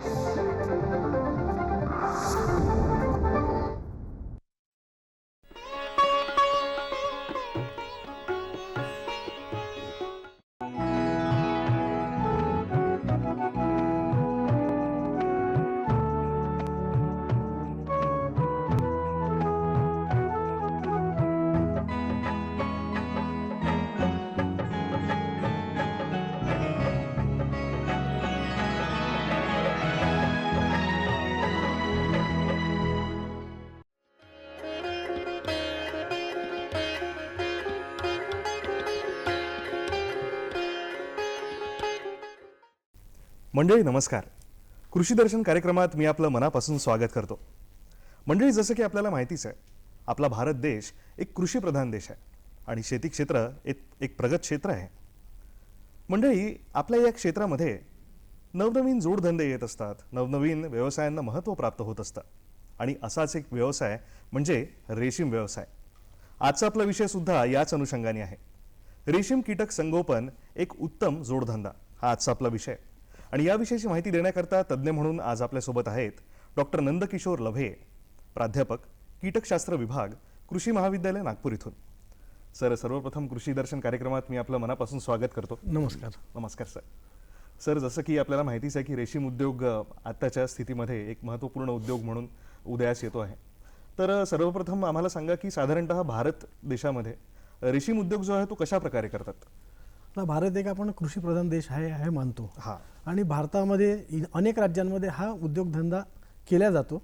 you मंडळी नमस्कार. कृषी दर्शन कार्यक्रमात मी आपलं मनापासून स्वागत करतो. मंडळी जसं की आपल्याला माहितीच आहे आपला भारत देश एक कृषीप्रधान देश आहे आणि शेती क्षेत्र एक एक प्रगत क्षेत्र आहे. मंडळी आपल्या या क्षेत्रामध्ये नवनवीन जोडधंदे येत असतात नवनवीन व्यवसायांना महत्त्व प्राप्त होत असतं. आणि असाच एक व्यवसाय म्हणजे रेशीम व्यवसाय. आजचा आपला विषयसुद्धा याच अनुषंगाने आहे. रेशीम कीटक संगोपन एक उत्तम जोडधंदा हा आजचा आपला विषय आहे. आणि याविषयीची माहिती देण्याकरता तज्ज्ञ म्हणून आज आपल्यासोबत आहेत डॉक्टर नंदकिशोर लव्हे प्राध्यापक कीटकशास्त्र विभाग कृषी महाविद्यालय नागपूर इथून. सर सर्वप्रथम कृषी दर्शन कार्यक्रमात मी आपलं मनापासून स्वागत करतो. नमस्कार. नमस्कार सर. सर जसं की आपल्याला माहितीच आहे की रेशीम उद्योग आत्ताच्या स्थितीमध्ये एक महत्त्वपूर्ण उद्योग म्हणून उदयास येतो आहे. तर सर्वप्रथम आम्हाला सांगा की साधारणतः भारत देशामध्ये रेशीम उद्योग जो आहे तो कशा प्रकारे करतात? आता भारत एक आपण कृषीप्रधान देश आहे हे मानतो. हा. आणि भारतामध्ये अनेक राज्यांमध्ये हा उद्योगधंदा केला जातो.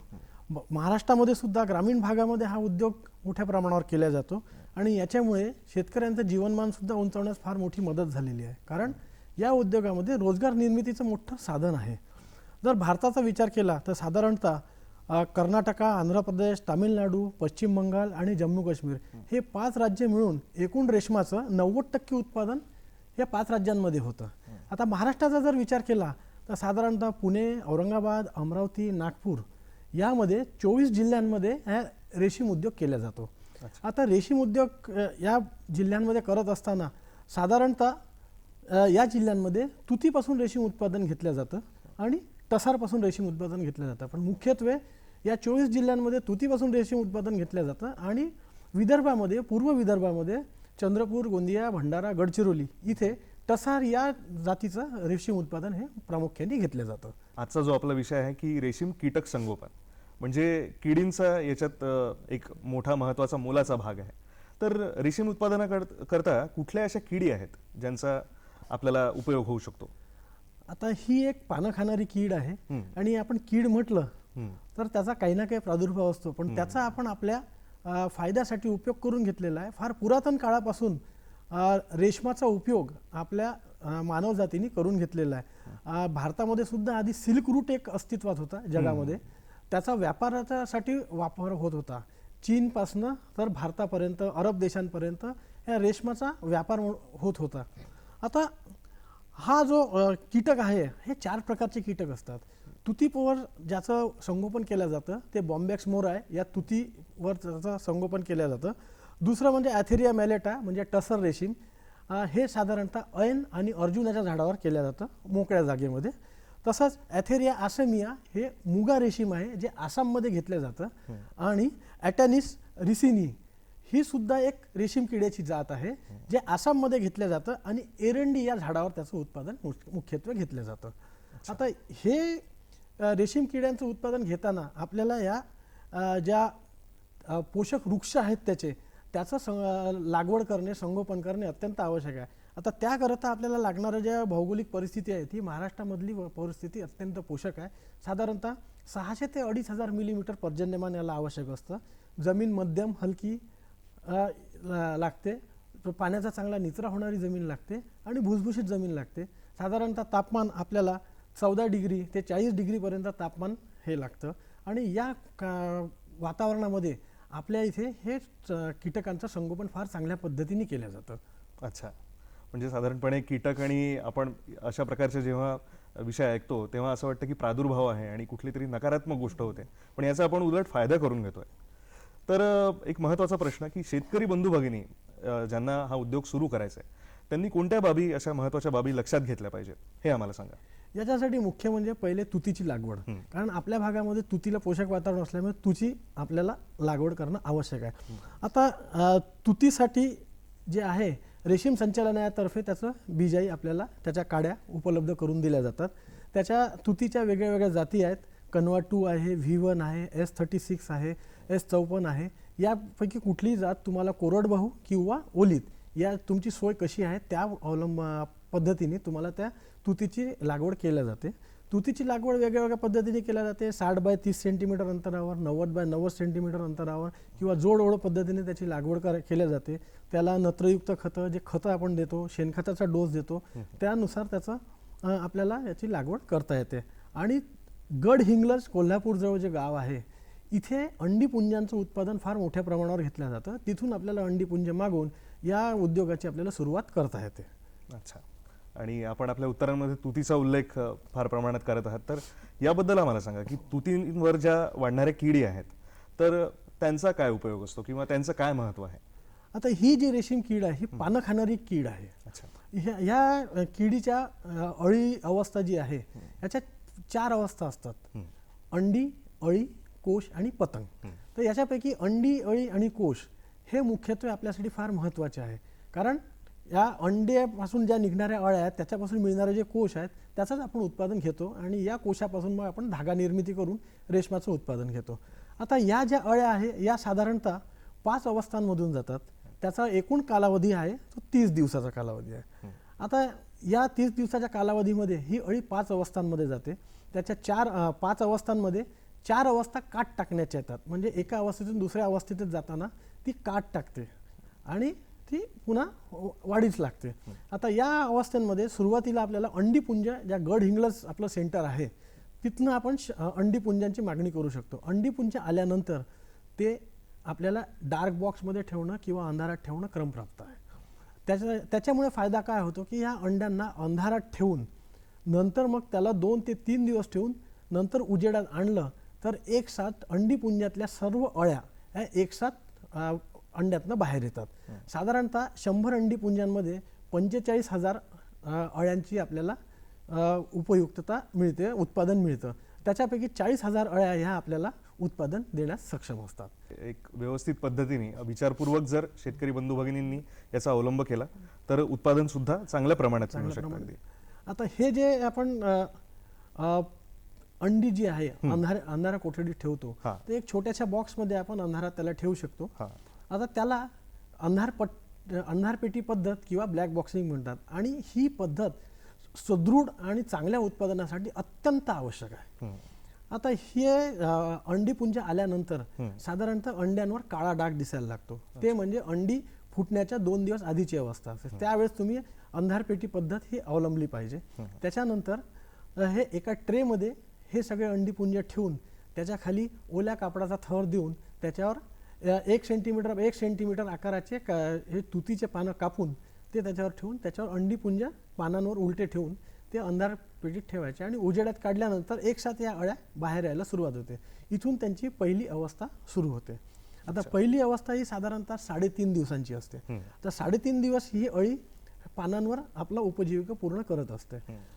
महाराष्ट्रामध्ये सुद्धा ग्रामीण भागामध्ये हा उद्योग मोठ्या प्रमाणावर केला जातो. आणि याच्यामुळे शेतकऱ्यांचं जीवनमान सुद्धा उंचावण्यास फार मोठी मदत झालेली आहे. कारण या उद्योगामध्ये रोजगार निर्मितीचं मोठं साधन आहे. जर भारताचा विचार केला तर साधारणतः कर्नाटका आंध्र प्रदेश तामिळनाडू पश्चिम बंगाल आणि जम्मू काश्मीर हे पाच राज्य मिळून एकूण रेशमाचं नव्वद टक्के उत्पादन या पाच राज्यांमध्ये होतं. आता महाराष्ट्राचा जर विचार केला तर साधारणतः पुणे औरंगाबाद अमरावती नागपूर यामध्ये चोवीस जिल्ह्यांमध्ये हा रेशीम उद्योग केला जातो. आता रेशीम उद्योग या जिल्ह्यांमध्ये करत असताना साधारणतः या जिल्ह्यांमध्ये तुतीपासून रेशीम उत्पादन घेतलं जातं आणि टसारपासून रेशीम उत्पादन घेतलं जातं. पण मुख्यत्वे या चोवीस जिल्ह्यांमध्ये तुतीपासून रेशीम उत्पादन घेतलं जातं आणि विदर्भामध्ये पूर्व विदर्भामध्ये चंद्रपूर गोंदिया भंडारा गडचिरोली इथे टसार या जातीचं रेशीम उत्पादन हे प्रामुख्याने घेतलं जातं. आजचा जो आपला विषय आहे की रेशीम कीटक संगोपन. म्हणजे किडींचा याच्यात एक मोठा महत्त्वाचा मोलाचा भाग आहे. तर रेशीम उत्पादनाकरता कुठल्या अशा किडी आहेत ज्यांचा आपल्याला उपयोग होऊ शकतो? आता ही एक पानं खाणारी कीड आहे. आणि आपण कीड म्हटलं. तर त्याचा काही ना काही प्रादुर्भाव असतो. पण त्याचा आपण आपल्या फायद्यासाठी उपयोग करून घेतलेला आहे. फार पुरातन काळापासून रेशमाचा उपयोग आपल्या मानवजातीने करून घेतलेला आहे. भारतामध्ये सुद्धा आधी सिल्क रूट एक अस्तित्वात होता जगामध्ये. त्याचा व्यापारासाठी वापर होत होता. चीनपासनं तर भारतापर्यंत अरब देशांपर्यंत या रेशमाचा व्यापार होत होता. आता हा जो कीटक आहे हे चार प्रकारचे कीटक असतात. तुतीवर ज्याचं संगोपन केलं जातं ते बॉम्बॅक्स मोर आहे या तुतीवर त्याचं संगोपन केलं जातं. दुसरं म्हणजे ॲथेरिया मॅलेटा म्हणजे टसर रेशीम. हे साधारणतः ऐन आणि अर्जुनाच्या झाडावर केलं जातं मोकळ्या जागेमध्ये. तसंच ॲथेरिया आसमिया हे मुगा रेशीम आहे जे आसाममध्ये घेतलं जातं. आणि ॲटॅनिस रिसिनी ही सुद्धा एक रेशीम किड्याची जात आहे जे आसाममध्ये घेतलं जातं आणि एरंडी या झाडावर त्याचं उत्पादन मुख्य- मुख्यत्वे घेतलं जातं. आता हे रेशीम किड्यांचं उत्पादन घेताना आपल्याला या ज्या पोषक वृक्ष आहेत त्याचे त्याचं सं लागवड करणे संगोपन करणे अत्यंत आवश्यक आहे. आता त्याकरता आपल्याला लागणाऱ्या ज्या भौगोलिक परिस्थिती आहे ती महाराष्ट्रामधली व- परिस्थिती अत्यंत पोषक आहे. साधारणतः सहाशे ते अडीच हजार मिलीमीटर पर्जन्यमान याला आवश्यक असतं. जमीन मध्यम हलकी लागते. पाण्याचा चांगला निचरा होणारी जमीन लागते आणि भुसभुशीत जमीन लागते. साधारणतः तापमान आपल्याला चौदा डिग्री ते चाळीस डिग्रीपर्यंत तापमान हे लागतं. आणि या का वातावरणामध्ये आपल्या इथे हे कीटकांचं संगोपन फार चांगल्या पद्धतीने केलं जातं. अच्छा. म्हणजे साधारणपणे कीटक आणि आपण अशा प्रकारचे जेव्हा विषय ऐकतो तेव्हा असं वाटतं की प्रादुर्भाव आहे आणि कुठली तरी नकारात्मक गोष्ट होते. पण याचा आपण उलट फायदा करून घेतोय. तर एक महत्त्वाचा प्रश्न की शेतकरी बंधू भगिनी ज्यांना हा उद्योग सुरू करायचा आहे त्यांनी कोणत्या बाबी अशा महत्त्वाच्या बाबी लक्षात घेतल्या पाहिजेत? हे आम्हाला सांगा. याच्यासाठी मुख्य म्हणजे पहिले तुतीची लागवड. कारण आपल्या भागामध्ये तुतीला पोषक वातावरण असल्यामुळे तुची आपल्याला लागवड करणं आवश्यक आहे. आता तुतीसाठी जे आहे रेशीम संचालनालयातर्फे त्याचं बीजाई आपल्याला त्याच्या काड्या उपलब्ध करून दिल्या जातात. त्याच्या तुतीच्या वेगळ्या वेगळ्या जाती आहेत. कन्वा टू आहे व्ही वन आहे एस थर्टी सिक्स आहे एस चौपन्न आहे. यापैकी कुठलीही जात तुम्हाला कोरडवाहू किंवा ओलीत या तुमची सोय कशी आहे त्या अवलंब पद्धतीने तुम्हाला त्या तुतीची लागवड केल्या जाते. तुतीची लागवड वेगळ्या वेगळ्या पद्धतीने केल्या जाते. साठ बाय तीस सेंटीमीटर अंतरावर नव्वद बाय नव्वद सेंटीमीटर अंतरावर किंवा जोड ओढ पद्धतीने त्याची लागवड कर केल्या जाते. त्याला नत्रयुक्त खतं जे खतं आपण देतो शेणखताचा डोस देतो त्यानुसार त्याचं आपल्याला याची लागवड करता येते. आणि गड हिंगलज कोल्हापूरजवळ जे गाव आहे इथे अंडीपुंजांचं उत्पादन फार मोठ्या प्रमाणावर घेतलं जातं. तिथून आपल्याला अंडीपुंज मागवून या उद्योगाची आपल्याला सुरुवात करता येते. अच्छा. आणि आपण आपल्या उत्तरांमध्ये तुतीचा उल्लेख फार प्रमाणात करत आहात. तर याबद्दल आम्हाला सांगा की तुतींवर ज्या वाढणाऱ्या किडी आहेत तर त्यांचा काय उपयोग असतो किंवा त्यांचं काय महत्त्व आहे? आता ही जी रेशीम कीड आहे ही पानं खाणारी कीड आहे. अच्छा. ह्या किडीच्या अळी अवस्था जी आहे याच्या चार अवस्था असतात. अंडी अळी कोश आणि पतंग. तर याच्यापैकी अंडी अळी आणि कोश हे मुख्यत्वे आपल्यासाठी फार महत्त्वाचे आहे. कारण या अंड्यापासून ज्या निघणाऱ्या अळ्या आहेत त्याच्यापासून मिळणारे जे कोश आहेत त्याचंच आपण उत्पादन घेतो आणि या कोशापासून मग आपण धागा निर्मिती करून रेशमाचं उत्पादन घेतो. आता या ज्या अळ्या आहे या साधारणतः पाच अवस्थांमधून जातात. त्याचा एकूण कालावधी आहे तो तीस दिवसाचा कालावधी आहे. आता या तीस दिवसाच्या कालावधीमध्ये ही अळी पाच अवस्थांमध्ये जाते. त्याच्या चार पाच अवस्थांमध्ये चार अवस्था काट टाकण्याच्या येतात. म्हणजे एका अवस्थेतून दुसऱ्या अवस्थेत जाताना ती काट टाकते. आणि ती पुन्हा वाढीच लागते. आता या अवस्थांमध्ये सुरुवातीला आपल्याला अंडीपुंज ज्या गड हिंगलज आपलं सेंटर आहे तिथनं आपण श- अंडीपुंजांची मागणी करू शकतो. अंडीपुंज आल्यानंतर ते आपल्याला डार्क बॉक्समध्ये ठेवणं किंवा अंधारात ठेवणं क्रमप्राप्त आहे. त्याच्या त्याच्यामुळे फायदा काय होतो की ह्या अंड्यांना अंधारात ठेवून नंतर मग त्याला दोन ते तीन दिवस ठेवून नंतर उजेडात आणलं तर एक साथ अंडीपुंजातल्या सर्व अळ्या ह्या एक साथ अंड्यातनं बाहेर येतात. साधारणतः शंभर अंडीपुंजांमध्ये पंचेचाळीस हजार अळ्यांची आपल्याला उपयुक्तता मिळते उत्पादन मिळतं. त्याच्यापैकी चाळीस हजार अळ्या ह्या आपल्याला उत्पादन देण्यास सक्षम असतात. एक व्यवस्थित पद्धतीने विचारपूर्वक जर शेतकरी बंधू भगिनींनी याचा अवलंब केला तर उत्पादन सुद्धा चांगल्या प्रमाणात आता हे जे आपण अंडी जी आहे अंधार अंधारा कोठडीत ठेवतो. तर एक छोट्याशा बॉक्समध्ये आपण अंधारात त्याला ठेवू शकतो. आता त्याला अंधारपट अंधारपेटी पद्धत किंवा ब्लॅक बॉक्सिंग म्हणतात. आणि ही पद्धत सुदृढ आणि चांगल्या उत्पादनासाठी अत्यंत आवश्यक आहे. आता हे अ, अंडीपुंज आल्यानंतर साधारणतः अंड्यांवर काळा डाग दिसायला लागतो. ते म्हणजे अंडी फुटण्याच्या दोन दिवस आधीची अवस्था असते. त्यावेळेस तुम्ही अंधारपेटी पद्धत ही अवलंबली पाहिजे. त्याच्यानंतर हे एका ट्रेमध्ये हे सगळे अंडीपुंज ठेवून त्याच्याखाली ओल्या कापडाचा थर देऊन त्याच्यावर एक सेंटीमीटर एक सेंटीमीटर आकाराचे का हे तुतीचे पानं कापून ते त्याच्यावर ठेवून त्याच्यावर अंडीपुंज पानांवर उलटे ठेवून ते अंधार पेटीत ठेवायचे आणि उजेडात काढल्यानंतर एक साथ या अळ्या बाहेर यायला सुरुवात होते. इथून त्यांची पहिली अवस्था सुरू होते. आता पहिली अवस्था ही साधारणतः साडेतीन दिवसांची असते. तर साडेतीन दिवस ही अळी पानांवर आपला उपजीविका पूर्ण करत असते.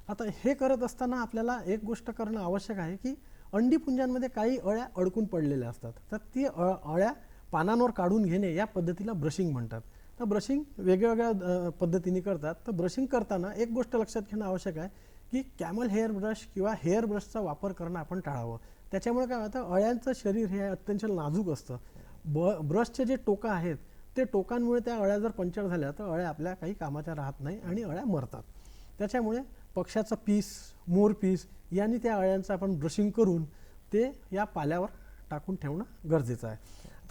आता हे करत असताना आपल्याला एक गोष्ट करणं आवश्यक आहे की अंडीपुंजांमध्ये काही अळ्या अडकून पडलेल्या असतात. तर ती अळ्या पानांवर काढून घेणे या पद्धतीला ब्रशिंग म्हणतात. तर ब्रशिंग वेगवेगळ्या पद्धतीने करतात. तर ब्रशिंग करताना एक गोष्ट लक्षात घेणं आवश्यक आहे की कॅमल हेअर ब्रश किंवा हेअर ब्रशचा वापर करणं आपण टाळावं. त्याच्यामुळे काय होतं अळ्यांचं शरीर हे अत्यंत नाजूक असतं. ब ब्रशचे जे टोकं आहेत ते टोकांमुळे त्या अळ्या जर पंक्चर झाल्या तर अळ्या आपल्या काही कामाच्या राहत नाही आणि अळ्या मरतात. त्याच्यामुळे पक्ष्याचं पीस मोर पीस यांनी त्या अळ्यांचं आपण ब्रशिंग करून ते या पाल्यावर टाकून ठेवणं गरजेचं आहे.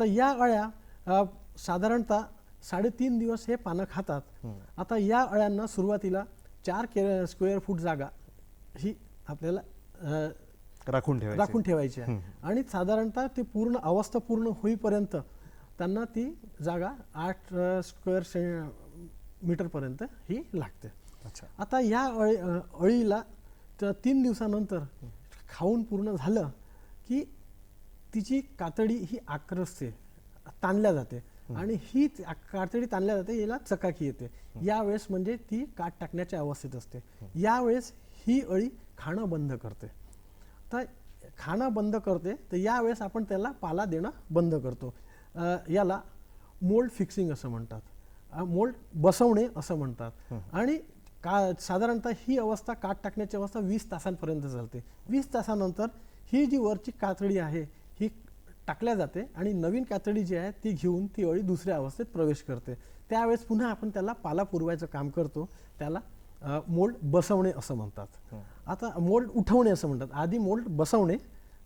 तर या अळ्या साधारणतः साडेतीन दिवस हे पानं खातात. आता या अळ्यांना सुरुवातीला चार के स्क्वेअर फूट जागा ही आपल्याला राखून ठेवायचं. राखून ठेवायची आहे. आणि साधारणतः ती पूर्ण अवस्था पूर्ण होईपर्यंत त्यांना ती जागा आठ स्क्वेअर से मीटरपर्यंत ही लागते. अच्छा. आता या अळी अळीला तीन दिवसानंतर खाऊन पूर्ण झालं की तिची कातडी ही आक्रसते ताणल्या जाते. आणि ही कातडी ताणल्या जाते याला चकाकी येते. यावेळेस म्हणजे ती काट टाकण्याच्या अवस्थेत असते. यावेळेस ही अळी खाणं बंद करते. तर खाणं बंद करते तर यावेळेस आपण त्याला पाला देणं बंद करतो. याला मोल्ड फिक्सिंग असं म्हणतात. मोल्ड बसवणे असं म्हणतात. आणि का साधारणतः ही अवस्था काट टाकण्याची अवस्था वीस तासांपर्यंत चालते. वीस तासानंतर ही जी वरची कातडी आहे टाकल्या जाते आणि नवीन कातडी जी आहे ती घेऊन ती अळी दुसऱ्या अवस्थेत प्रवेश करते. त्यावेळेस पुन्हा आपण त्याला पाला पुरवायचं काम करतो. त्याला मोल्ड बसवणे असं म्हणतात. आता मोल्ड उठवणे असं म्हणतात. आधी मोल्ड बसवणे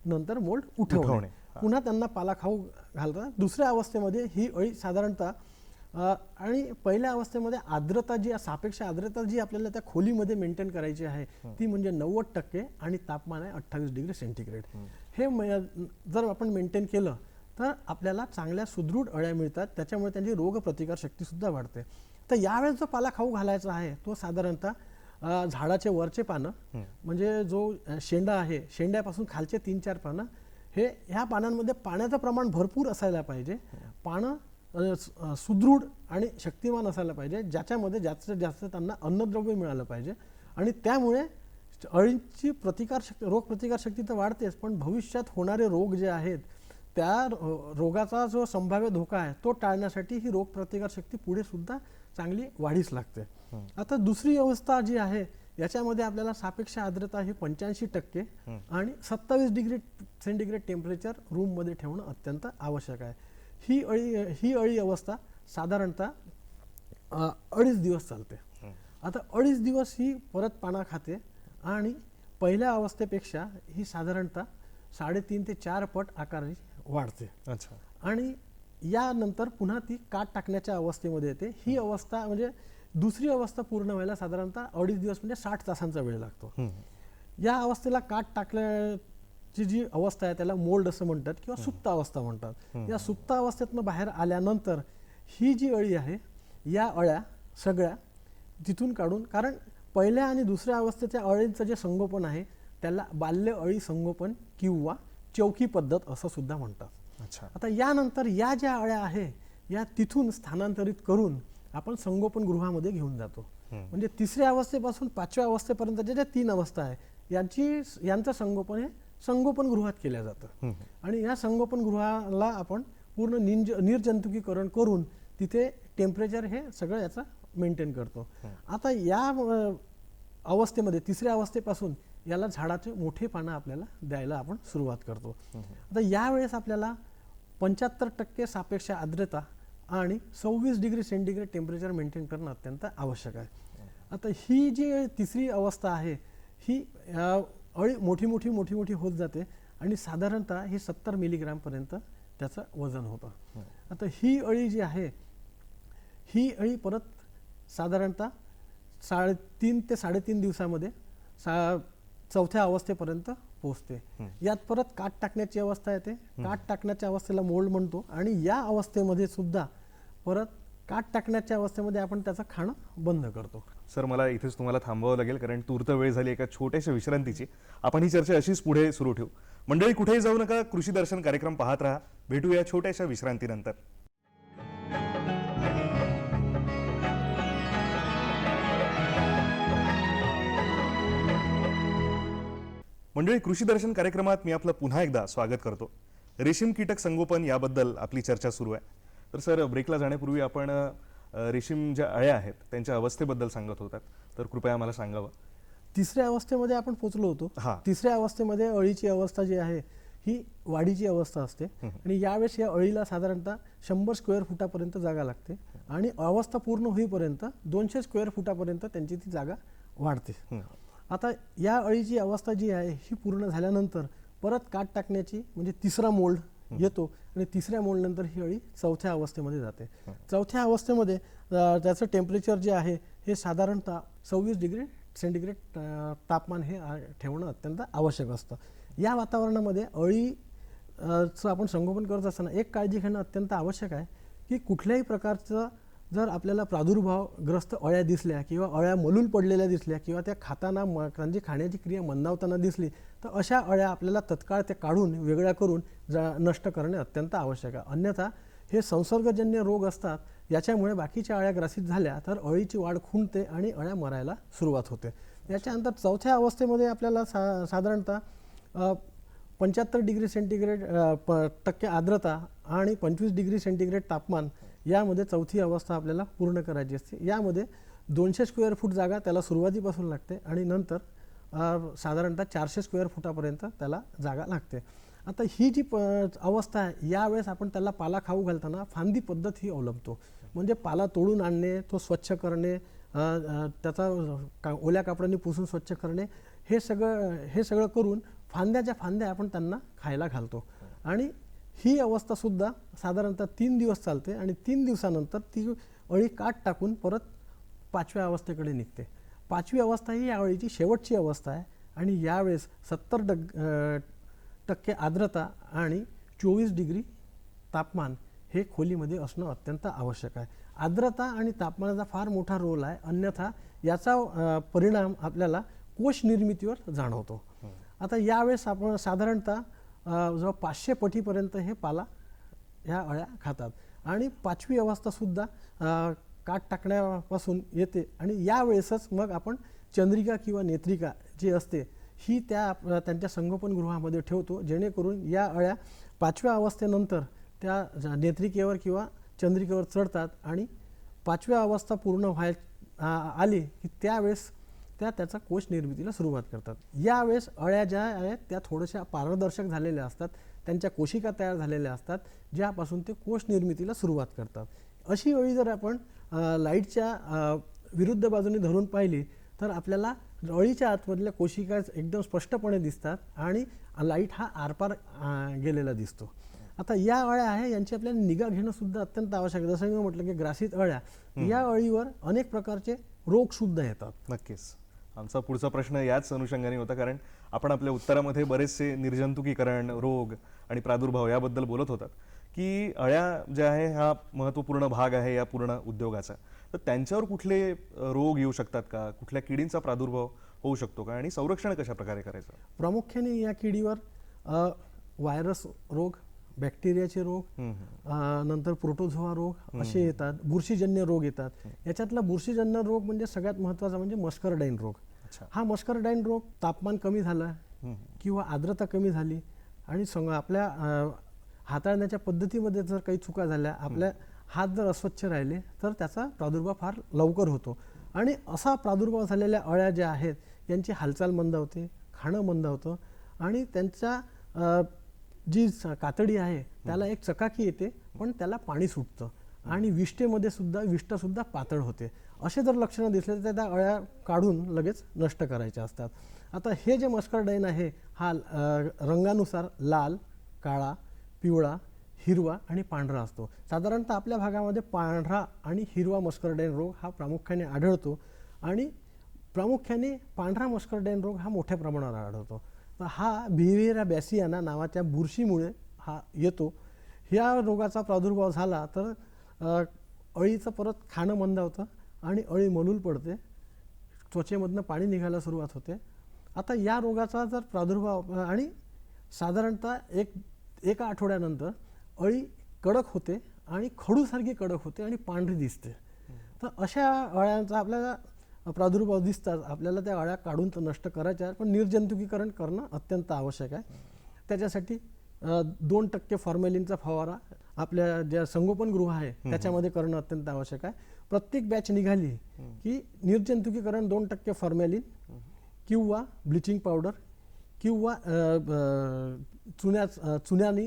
नंतर मोल्ड उठवणे. पुन्हा त्यांना पाला खाऊ घालतात. दुसऱ्या अवस्थेमध्ये ही अळी साधारणतः आणि पहिल्या अवस्थेमध्ये आर्द्रता जी सापेक्ष आर्द्रता जी आपल्याला त्या खोलीमध्ये मेंटेन करायची आहे ती म्हणजे नव्वद टक्के आणि तापमान आहे अठ्ठावीस डिग्री सेंटीग्रेड. हे म- जर आपण मेंटेन केलं तर आपल्याला चांगल्या सुदृढ अळ्या मिळतात. त्याच्यामुळे त्यांची रोगप्रतिकार शक्ती सुद्धा वाढते. तर यावेळेस जो पाला खाऊ घालायचा आहे तो साधारणतः झाडाचे वरचे पानं म्हणजे जो शेंडा आहे शेंड्यापासून खालचे तीन चार पानं हे ह्या पानांमध्ये पाण्याचं प्रमाण भरपूर असायला पाहिजे. पानं सुदृढ आणि शक्तिमान असायला पाहिजे ज्याच्यामध्ये जास्तीत जास्त त्यांना अन्नद्रव्य मिळालं पाहिजे. आणि त्यामुळे अळींची प्रतिकार शक्ती रोग प्रतिकार शक्ती तर वाढतेच पण भविष्यात होणारे रोग जे आहेत त्या रोगाचा जो संभाव्य धोका आहे तो टाळण्यासाठी ही रोग प्रतिकार शक्ती पुढे सुद्धा चांगली वाढीस लागते. आता दुसरी अवस्था जी आहे याच्यामध्ये आपल्याला सापेक्ष आर्द्रता ही पंच्याऐंशी टक्के आणि सत्तावीस डिग्री सेंटीग्रेड टेम्परेचर रूममध्ये ठेवणं अत्यंत आवश्यक आहे. ही अळी ही अळी अवस्था साधारणतः अडीच दिवस चालते. आता अडीच दिवस ही परत पाना खाते आणि पहिल्या अवस्थेपेक्षा ही साधारणतः साडेतीन ते चार पट आकाराची वाढते. अच्छा. आणि यानंतर पुन्हा ती काट टाकण्याच्या अवस्थेमध्ये येते. ही अवस्था म्हणजे दुसरी अवस्था पूर्ण व्हायला साधारणतः अडीच दिवस म्हणजे साठ तासांचा वेळ लागतो. या अवस्थेला काट टाकल्याची जी अवस्था आहे त्याला मोल्ड असं म्हणतात किंवा सुप्त अवस्था म्हणतात. या सुप्त अवस्थेतनं बाहेर आल्यानंतर ही जी अळी आहे या अळ्या सगळ्या तिथून काढून कारण पहिल्या आणि दुसऱ्या अवस्थेच्या अळींचं जे संगोपन आहे त्याला बाल्य अळी संगोपन किंवा चौकी पद्धत असं सुद्धा म्हणतात. अच्छा. आता यानंतर या ज्या अळ्या आहे या तिथून स्थानांतरित करून आपण संगोपन गृहामध्ये घेऊन जातो. म्हणजे तिसऱ्या अवस्थेपासून पाचव्या अवस्थेपर्यंतच्या ज्या तीन अवस्था आहे यांची यांचं संगोपन हे संगोपन गृहात केलं जातं. आणि या संगोपन गृहाला आपण पूर्ण निंज निर्जंतुकीकरण करून तिथे टेम्परेचर हे सगळं याचं मेंटेन करतो. आता या अवस्थेमध्ये तिसऱ्या अवस्थेपासून याला झाडाचे मोठे पानं आपल्याला द्यायला आपण सुरुवात करतो. आता यावेळेस आपल्याला पंच्याहत्तर टक्के सापेक्ष आर्द्रता आणि सव्वीस डिग्री सेंटीग्रेड टेम्परेचर मेंटेन करणं अत्यंत आवश्यक आहे. आता ही जी तिसरी अवस्था आहे ही अळी मोठी मोठी मोठी मोठी होत जाते आणि साधारणतः ही सत्तर मिलीग्रामपर्यंत त्याचं वजन होतं. आता ही अळी जी आहे ही अळी परत साधारणतः साडेतीन ते साडेतीन दिवसामध्ये सा चौथ्या अवस्थेपर्यंत पोहोचते. यात परत काट टाकण्याची अवस्था येते. काट टाकण्याच्या अवस्थेला मोल्ड म्हणतो आणि या अवस्थेमध्ये सुद्धा परत काट टाकण्याच्या अवस्थेमध्ये आपण त्याचं खाणं बंद करतो. सर मला इथेच तुम्हाला थांबावं लागेल कारण तूर्त वेळ झाली एका छोट्याशा विश्रांतीची. आपण ही चर्चा अशीच पुढे सुरू ठेवू. मंडळी कुठेही जाऊ नका. कृषी दर्शन कार्यक्रम पाहत राहा. भेटूया छोट्याशा विश्रांतीनंतर. मंडळी कृषी दर्शन कार्यक्रमात मी आपलं पुन्हा एकदा स्वागत करतो. रेशीम कीटक संगोपन याबद्दल आपली चर्चा सुरू आहे. तर सर ब्रेकला जाण्यापूर्वी आपण रेशीम ज्या अळ्या आहेत त्यांच्या अवस्थेबद्दल सांगत होतात. तर कृपया आम्हाला सांगावं. तिसऱ्या अवस्थेमध्ये आपण पोचलो होतो. हा. तिसऱ्या अवस्थेमध्ये अळीची अवस्था जी आहे ही वाढीची अवस्था असते. आणि यावेळेस या अळीला साधारणतः शंभर स्क्वेअर फुटापर्यंत जागा लागते. आणि अवस्था पूर्ण होईपर्यंत दोनशे स्क्वेअर फुटापर्यंत त्यांची ती जागा वाढते. आता या अळीची अवस्था जी आहे ही पूर्ण झाल्यानंतर परत काट टाकण्याची म्हणजे तिसरा मोल्ड येतो आणि तिसऱ्या मोल्ड नंतर ही अळी चौथ्या अवस्थेमध्ये जाते. चौथ्या अवस्थेमध्ये त्याचं टेम्परेचर जे आहे हे साधारणतः सव्वीस डिग्री सेंटीग्रेड तापमान हे ठेवणं अत्यंत आवश्यक असतं. या वातावरणामध्ये अळी चं आपण संगोपन करत असताना एक काळजी घेणं अत्यंत आवश्यक आहे की कुठल्याही प्रकारचं जर आपल्याला प्रादुर्भावग्रस्त अळ्या दिसल्या किंवा अळ्या मलूल पडलेल्या दिसल्या किंवा त्या खाताना म त्यांची खाण्याची क्रिया मंदावताना दिसली तर अशा अळ्या आपल्याला तत्काळ त्या काढून वेगळ्या करून जा नष्ट करणे अत्यंत आवश्यक आहे. अन्यथा हे संसर्गजन्य रोग असतात याच्यामुळे बाकीच्या अळ्या ग्रासित झाल्या तर अळीची वाढ खुंटते आणि अळ्या मरायला सुरुवात होते. याच्यानंतर चौथ्या अवस्थेमध्ये आपल्याला सा साधारणतः पंच्याहत्तर डिग्री सेंटीग्रेड प टक्के आर्द्रता आणि पंचवीस डिग्री सेंटीग्रेड तापमान यामध्ये चौथी अवस्था आपल्याला पूर्ण करायची असते. यामध्ये दोनशे स्क्वेअर फूट जागा त्याला सुरुवातीपासून लागते आणि नंतर साधारणतः चारशे स्क्वेअर फुटापर्यंत त्याला जागा लागते. आता ही जी प अवस्था आहे यावेळेस आपण त्याला पाला खाऊ घालताना फांदी पद्धत ही अवलंबतो. म्हणजे पाला तोडून आणणे तो स्वच्छ करणे त्याचा का ओल्या कापडाने पुसून स्वच्छ करणे हे सगळं हे सगळं करून फांद्याच्या फांद्या आपण त्यांना खायला घालतो. आणि ही अवस्थासुद्धा साधारणतः तीन दिवस चालते आणि तीन दिवसानंतर ती अळी काट टाकून परत पाचव्या अवस्थेकडे निघते. पाचवी अवस्था ही या अळीची शेवटची अवस्था आहे आणि यावेळेस सत्तर डग टक्के आर्द्रता आणि चोवीस डिग्री तापमान हे खोलीमध्ये असणं अत्यंत आवश्यक आहे. आर्द्रता आणि तापमानाचा फार मोठा रोल आहे. अन्यथा याचा परिणाम आपल्याला कोश निर्मितीवर जाणवतो. आता यावेळेस आपण साधारणतः जवळ पाचशे पटीपर्यंत हे पाला ह्या अळ्या खातात. आणि पाचवी अवस्थासुद्धा काट टाकण्यापासून येते. आणि यावेळेसच मग आपण चंद्रिका किंवा नेत्रिका जी असते ही त्या त्यांच्या संगोपनगृहामध्ये ठेवतो जेणेकरून या अळ्या पाचव्या अवस्थेनंतर त्या नेत्रिकेवर किंवा चंद्रिकेवर चढतात आणि पाचव्या अवस्था पूर्ण व्हाय आली की त्यावेळेस त्या त्याचा कोश निर्मितीला सुरुवात करतात. यावेळेस अळ्या ज्या आहेत त्या थोड्याशा पारदर्शक झालेल्या असतात त्यांच्या कोशिका तयार झालेल्या असतात ज्यापासून ते कोश निर्मितीला सुरुवात करतात. अशी अळी जर आपण लाईटच्या विरुद्ध बाजूने धरून पाहिली तर आपल्याला अळीच्या आतमधल्या कोशिका एकदम स्पष्टपणे दिसतात आणि लाइट हा आरपार गेलेला दिसतो. आता या अळ्या आहे यांची आपल्याला निगा घेणं सुद्धा अत्यंत आवश्यक आहे. जसं मी म्हटलं की ग्रासित अळ्या या अळीवर अनेक प्रकारचे रोग सुद्धा येतात. नक्कीच. आमचा पुढचा प्रश्न याच अनुषंगाने होता कारण आपण आपल्या उत्तरामध्ये बरेचसे निर्जंतुकीकरण रोग आणि प्रादुर्भाव याबद्दल बोलत होतात. की अळ्या ज्या आहे हा महत्त्वपूर्ण भाग आहे या पूर्ण उद्योगाचा. तर त्यांच्यावर कुठले रोग येऊ शकतात का? कुठल्या किडींचा प्रादुर्भाव होऊ शकतो का? आणि संरक्षण कशा प्रकारे करायचं? प्रामुख्याने या किडीवर व्हायरस रोग बॅक्टेरियाचे रोग नंतर प्रोटोझोआ रोग असे येतात. बुरशीजन्य रोग येतात. याच्यातला बुरशीजन्य रोग म्हणजे सगळ्यात महत्त्वाचा म्हणजे मस्करडाईन रोग. हा मस्करडाईन रोग तापमान कमी झालं. किंवा आर्द्रता कमी झाली आणि संग आपल्या हाताळण्याच्या पद्धतीमध्ये जर काही चुका झाल्या आपल्या हात जर अस्वच्छ राहिले तर त्याचा प्रादुर्भाव फार लवकर होतो. आणि असा प्रादुर्भाव झालेल्या अळ्या ज्या आहेत यांची हालचाल मंदावते खाणं मंदावतं आणि त्यांच्या जी स- कातडी आहे त्याला एक चकाकी येते पण त्याला पाणी सुटतं. आणि विष्टेमध्ये सुद्धा विष्टासुद्धा पातळ होते. असे जर लक्षणं दिसले तर त्या अळ्या काढून लगेच नष्ट करायच्या असतात. आता हे जे मस्करडाईन आहे हा रंगानुसार लाल काळा पिवळा हिरवा आणि पांढरा असतो. साधारणतः आपल्या भागामध्ये पांढरा आणि हिरवा मस्करडाईन रोग हा प्रामुख्याने आढळतो. आणि प्रामुख्याने पांढरा मस्करडाईन रोग हा मोठ्या प्रमाणावर आढळतो. हा बिहेवियरा बॅसियाना नावाच्या बुरशीमुळे हा येतो. ह्या रोगाचा प्रादुर्भाव झाला तर अळीचं परत खाणं मंदावतं आणि अळी मलूल पडते. त्वचेमधनं पाणी निघायला सुरुवात होते. आता या रोगाचा जर प्रादुर्भाव आणि साधारणतः एक एका आठवड्यानंतर अळी कडक होते आणि खडूसारखी कडक होते आणि पांढरी दिसते. तर अशा अळ्यांचा आपल्याला प्रादुर्भाव दिसतात. आपल्याला त्या अळ्या काढून तर नष्ट करायच्या पण निर्जंतुकीकरण करणं अत्यंत आवश्यक आहे. त्याच्यासाठी दोन टक्के फॉर्मॅलिनचा फवारा आपल्या ज्या संगोपनगृह आहे त्याच्यामध्ये करणं अत्यंत आवश्यक आहे. प्रत्येक बॅच निघाली की निर्जंतुकीकरण दोन टक्के फॉर्मॅलिन किंवा ब्लिचिंग पावडर किंवा चुन्या चुन्याने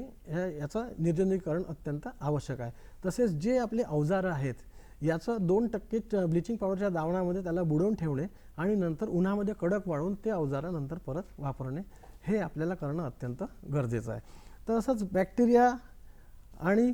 याचं निर्जंतुकीकरण अत्यंत आवश्यक आहे. तसेच जे आपले अवजारं आहेत याचं दोन टक्के ब्लिचिंग पावडरच्या द्रावणामध्ये त्याला बुडवून ठेवणे आणि नंतर उन्हामध्ये कडक वाळून ते अवजारं नंतर परत वापरणे हे आपल्याला करणं अत्यंत गरजेचं आहे. तसंच बॅक्टेरिया आणि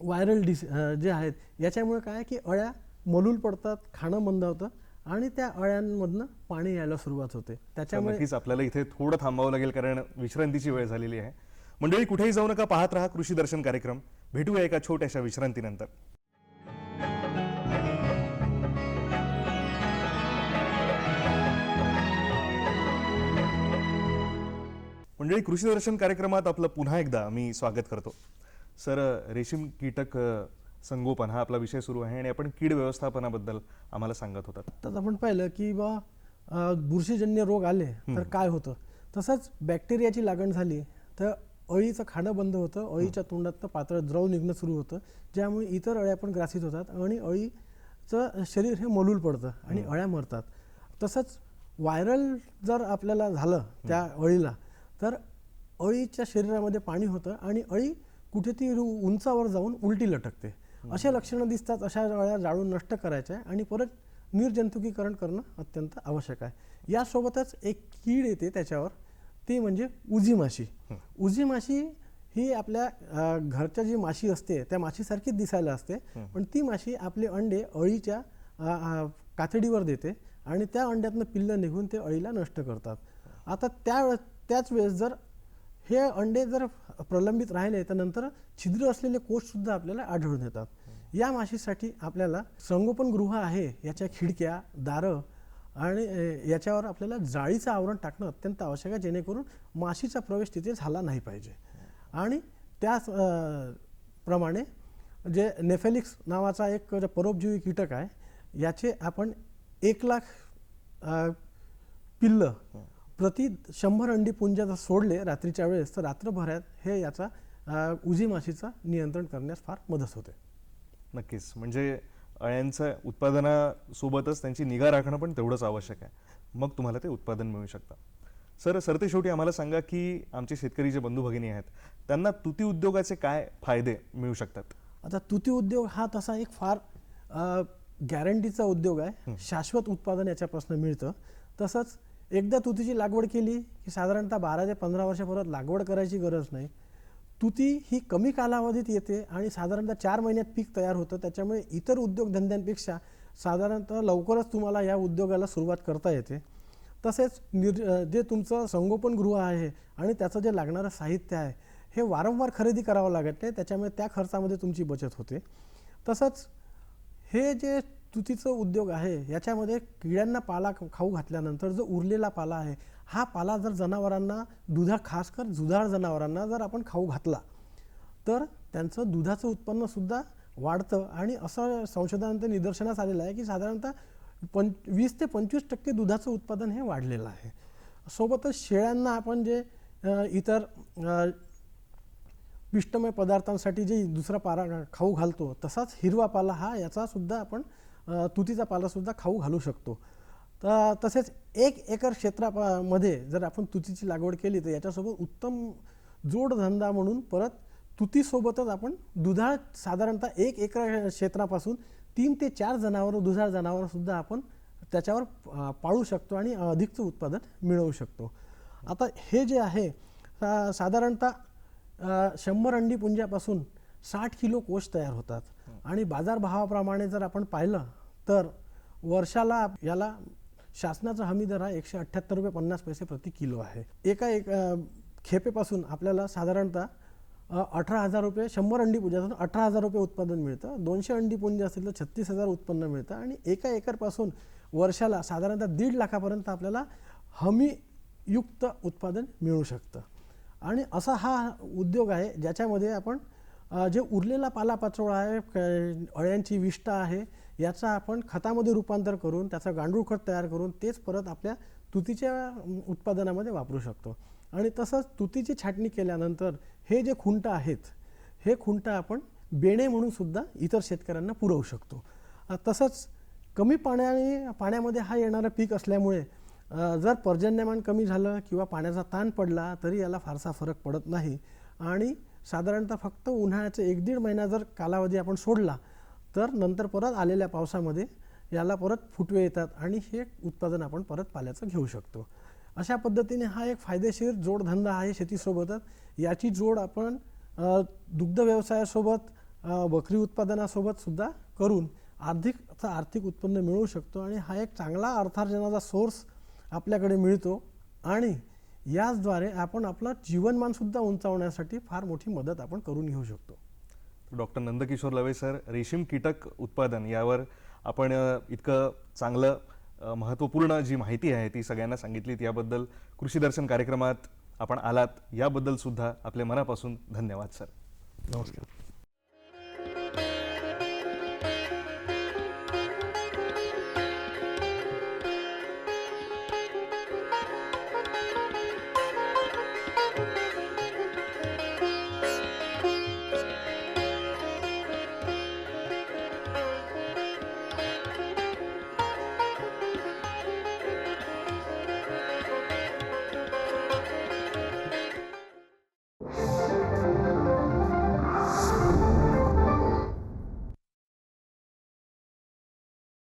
व्हायरल डिस जे आहेत याच्यामुळे काय की अळ्या मलूल पडतात खाणं मंदावतं आणि त्या अळ्यांमधनं पाणी यायला सुरुवात होते. त्याच्यामुळे नक्कीच आपल्याला इथे थोडं थांबावं लागेल कारण विश्रांतीची वेळ झालेली आहे. मंडळी कुठेही जाऊ नका पाहत राहा कृषी दर्शन कार्यक्रम. भेटूया एका छोट्याशा विश्रांतीनंतर. मंडळी कृषी दर्शन कार्यक्रमात आपलं पुन्हा एकदा मी स्वागत करतो. सर रेशीम कीटक संगोपन हा आपला विषय सुरू आहे आणि आपण कीड व्यवस्थापनाबद्दल आम्हाला सांगत होतात. तर आपण पाहिलं की बा बुरशीजन्य रोग आले तर काय होतं? तसंच बॅक्टेरियाची लागण झाली तर अळीचं खाणं बंद होतं अळीच्या तोंडातनं पातळ द्रव निघणं सुरू होतं ज्यामुळे इतर अळ्या पण ग्रासित होतात आणि अळीचं शरीर हे मलूल पडतं आणि अळ्या मरतात. तसंच व्हायरल जर आपल्याला झालं त्या अळीला तर अळीच्या शरीरामध्ये पाणी होतं आणि अळी कुठेतरी उंचावर जाऊन उलटी लटकते. अशा लक्षणं दिसतात अशा अळ्या जाळून नष्ट करायच्या आहे आणि परत निर्जंतुकीकरण करणं अत्यंत आवश्यक आहे. यासोबतच एक कीड येते त्याच्यावर ती म्हणजे उजी माशी. उजी माशी ही आपल्या घरच्या जी माशी असते त्या माशीसारखीच दिसायला असते. पण ती माशी आपले अंडे अळीच्या कातडीवर देते आणि त्या अंड्यातनं पिल्लं निघून ते अळीला नष्ट करतात. आता त्या त्याच वेळेस जर हे अंडे जर प्रलंबित राहिले तर नंतर छिद्र असलेले कोषसुद्धा आपल्याला आढळून येतात. या माशीसाठी आपल्याला संगोपन गृह आहे याच्या खिडक्या दारं आणि याच्यावर आपल्याला जाळीचं आवरण टाकणं अत्यंत आवश्यक आहे जेणेकरून माशीचा प्रवेश तिथे झाला नाही पाहिजे. आणि त्याच प्रमाणे जे नेफेलिक्स नावाचा एक जे परोपजीवी कीटक आहे याचे आपण एक लाख पिल्लं प्रति शंभर अंडी पुंज जर सोडले रात्रीच्या वेळेस तर रात्रभरात हे याचा उजी माशीचा नियंत्रण करण्यास फार मदत होते. नक्कीच. म्हणजे अळ्यांच्या उत्पादनासोबतच त्यांची निगा राखणं पण तेवढंच आवश्यक आहे. मग तुम्हाला ते उत्पादन मिळू शकतं. सर सरते शेवटी आम्हाला सांगा की आमचे शेतकरी जे बंधू भगिनी आहेत त्यांना तुती उद्योगाचे काय फायदे मिळू शकतात? आता तुती उद्योग हा तसा एक फार गॅरंटीचा उद्योग आहे. शाश्वत उत्पादन याच्यापासून मिळतं. तसंच एकदा तुतीची लागवड केली की साधारणतः बारा ते पंधरा वर्षापर्यंत लागवड करायची गरज नाही. तुती ही कमी कालावधीत येते आणि साधारणतः चार महिन्यात पीक तयार होतं. त्याच्यामुळे इतर उद्योगधंद्यांपेक्षा साधारणतः लवकरच तुम्हाला या उद्योगाला सुरुवात करता येते. तसेच निर जे तुमचं संगोपन गृह आहे आणि त्याचं जे लागणारं साहित्य आहे हे वारंवार खरेदी करावं लागत नाही. त्याच्यामुळे त्या खर्चामध्ये तुमची बचत होते. तसंच हे जे तुतीचं उद्योग आहे याच्यामध्ये किड्यांना पाला खाऊ घातल्यानंतर जो उरलेला पाला आहे हा पाला जर जनावरांना दुधा खासकर दुधाळ जनावरांना जर आपण खाऊ घातला तर त्यांचं दुधाचं उत्पन्नसुद्धा वाढतं आणि असं संशोधनानंतर निदर्शनास आलेलं आहे की साधारणतः पं वीस ते पंचवीस टक्के दुधाचं उत्पादन हे वाढलेलं आहे. सोबतच शेळ्यांना आपण जे इतर पिष्टमय पदार्थांसाठी जे दुसरा पारा खाऊ घालतो तसाच हिरवा पाला हा याचासुद्धा आपण तुतीचा पालासुद्धा खाऊ घालू शकतो. तर तसेच एक एकर क्षेत्रामध्ये जर आपण तुतीची लागवड केली तर याच्यासोबत उत्तम जोडधंदा म्हणून परत तुतीसोबतच आपण दुधाळ साधारणतः एक एकर क्षेत्रापासून तीन ते चार जनावरं दुधाळ जनावरंसुद्धा आपण त्याच्यावर पाळू शकतो आणि अधिकचं उत्पादन मिळवू शकतो. आता हे जे आहे साधारणतः शंभर अंडी पुंजापासून साठ किलो कोष तयार होतात. आणि बाजारभावाप्रमाणे जर आपण पाहिलं तर वर्षाला याला शासनाचा हमी दर हा एकशे अठ्ठ्याहत्तर रुपये पन्नास पैसे प्रति किलो आहे. एका एक खेपेपासून आपल्याला साधारणतः अठरा हजार रुपये शंभर अंडी पुंजापासून अठरा हजार रुपये उत्पादन मिळतं. दोनशे अंडी पुंज असतील तर छत्तीस हजार उत्पन्न मिळतं. आणि एका एकरपासून वर्षाला साधारणतः दीड लाखापर्यंत आपल्याला हमीयुक्त उत्पादन मिळू शकतं. आणि असा हा उद्योग आहे ज्याच्यामध्ये आपण जे उरलेला पालापाचोळा आहे अळ्यांची विष्ठा आहे याचा आपण खतामध्ये रूपांतर करून त्याचा गांडूळ खत तयार करून तेच परत आपल्या तुतीच्या उत्पादनामध्ये वापरू शकतो. आणि तसंच तुतीची छाटणी केल्यानंतर हे जे खुंट आहेत हे खुंट आपण बेणे म्हणून सुद्धा इतर शेतकऱ्यांना पुरवू शकतो. तसंच कमी पाण्याने पाण्यामध्ये हा येणारं पीक असल्यामुळे जर पर्जन्यमान कमी झालं किंवा पाण्याचा ताण पडला तरी याला फारसा फरक पडत नाही. आणि साधारणतः फक्त उन्हाळ्याचा एक दीड महिना जर कालावधी आपण सोडला तर नंतर परत आलेल्या पावसामध्ये याला परत फुटवे येतात आणि हे उत्पादन आपण परत पाल्याचं घेऊ शकतो. अशा पद्धतीने हा एक फायदेशीर जोडधंदा आहे शेतीसोबतच. याची जोड आपण दुग्ध व्यवसायासोबत बकरी उत्पादनासोबत सुद्धा करून आर्थिक आर्थिक उत्पन्न मिळवू शकतो आणि हा एक चांगला अर्थार्जनाचा सोर्स आपल्याकडे मिळतो. आणि याचद्वारे आपण आपलं जीवनमानसुद्धा उंचावण्यासाठी फार मोठी मदत आपण करून घेऊ शकतो. डॉक्टर नंदकिशोर लवे सर रेशीम कीटक उत्पादन यावर आपण इतकं चांगलं महत्त्वपूर्ण जी माहिती आहे ती सगळ्यांना सांगितलीत. याबद्दल कृषी दर्शन कार्यक्रमात आपण आलात. याबद्दल सुद्धा आपल्या मनापासून धन्यवाद सर. नमस्कार.